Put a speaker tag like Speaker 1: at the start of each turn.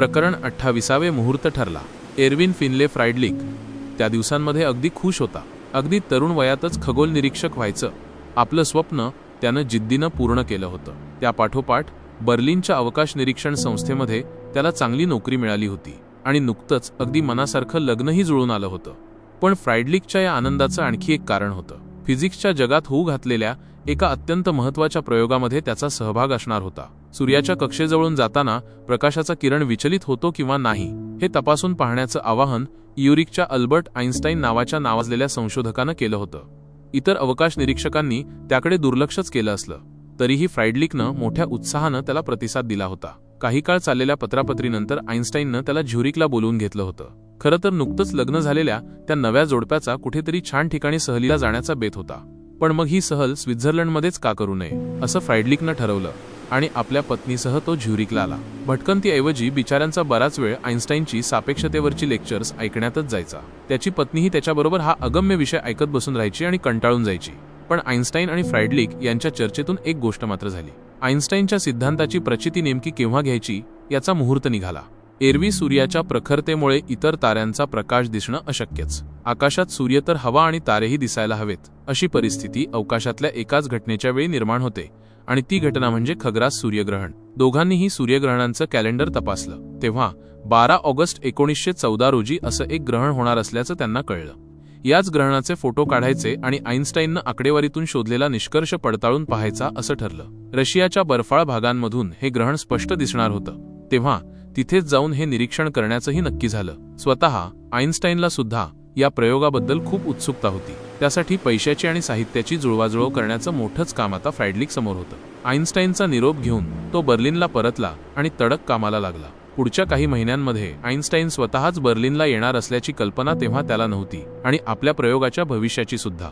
Speaker 1: प्रकरण अठ्ठावीसावे मुहूर्त ठरला. एरविन फिनले फ्रायडलिक त्या दिवसांमध्ये अगदी खुश होता. अगदी तरुण वयातच खगोल निरीक्षक व्हायचं. आपलं स्वप्न त्यानं जिद्दीनं पूर्ण केलं होतं. त्यापाठोपाठ बर्लिनच्या अवकाश निरीक्षण संस्थेमध्ये त्याला चांगली नोकरी मिळाली होती. आणि नुकतंच अगदी मनासारखं लग्नही जुळून आलं होतं. पण फ्रायडलिकच्या या आनंदाचं आणखी एक कारण होतं. फिजिक्सच्या जगात होऊ घातलेल्या एका अत्यंत महत्त्वाच्या प्रयोगामध्ये त्याचा सहभाग असणार होता. सूर्याच्या कक्षेजवळून जाताना प्रकाशाचा किरण विचलित होतो किंवा नाही हे तपासून पाहण्याचं आवाहन युरिकच्या अल्बर्ट आईन्स्टाईन नावाच्या नावाजलेल्या संशोधकानं केलं होतं. इतर अवकाश निरीक्षकांनी त्याकडे दुर्लक्षच केलं असलं तरीही फ्रायडलिकनं मोठ्या उत्साहानं त्याला प्रतिसाद दिला होता. काही काळ चाललेल्या पत्रापत्रीनंतर आईन्स्टाईननं त्याला झ्युरिकला बोलवून घेतलं होतं. खरं तर नुकतंच लग्न झालेल्या त्या नव्या जोडप्याचा कुठेतरी छान ठिकाणी सहलीला जाण्याचा बेत होता. पण मग ही सहल स्वित्झर्लंडमध्येच का करू नये असं फ्रायडलिकनं ठरवलं आणि आपल्या पत्नीसह तो झ्युरिकला आला. भटकंतीऐवजी बिचाऱ्यांचा बराच वेळ आईन्स्टाईनची सापेक्षतेवरची लेक्चर्स ऐकण्यातच जायचा. त्याची पत्नीही त्याच्याबरोबर हा अगम्य विषय ऐकत बसून राहायची आणि कंटाळून जायची. पण आईन्स्टाईन आणि फ्रायडलिक यांच्या चर्चेतून एक गोष्ट मात्र झाली. आईन्स्टाईनच्या सिद्धांताची प्रचिती नेमकी केव्हा घ्यायची याचा मुहूर्त निघाला. एरवी सूर्याच्या प्रखरतेमुळे इतर ताऱ्यांचा प्रकाश दिसणं अशक्यच. आकाशात सूर्य तर हवा आणि तारेही दिसायला हवेत. अशी परिस्थिती अवकाशातल्या एकाच घटनेच्या वेळी निर्माण होते आणि ती घटना म्हणजे खग्रास सूर्यग्रहण. दोघांनीही सूर्यग्रहणांचं कॅलेंडर तपासलं. तेव्हा बारा ऑगस्ट एकोणीसशे चौदा रोजी असं एक ग्रहण होणार असल्याचं त्यांना कळलं. याच ग्रहणाचे फोटो काढायचे आणि आईन्स्टाईननं आकडेवारीतून शोधलेला निष्कर्ष पडताळून पाहायचा असं ठरलं. रशियाच्या बर्फाळ भागांमधून हे ग्रहण स्पष्ट दिसणार होतं. तेव्हा तिथेच जाऊन हे निरीक्षण करण्याचंही नक्की झालं. स्वतः आईन्स्टाईनला सुद्धा या प्रयोगाबद्दल खूप उत्सुकता होती. त्यासाठी पैशाची आणि साहित्याची जुळवाजुळव करण्याचं मोठंच काम आता फ्रॅडलिक समोर होतं. आईन्स्टाईनचा निरोप घेऊन तो बर्लिनला परतला आणि तडक कामाला लागला. पुढच्या काही महिन्यांमध्ये आईन्स्टाईन स्वतःच बर्लिनला येणार असल्याची कल्पना तेव्हा त्याला नव्हती आणि आपल्या प्रयोगाच्या भविष्याची सुद्धा.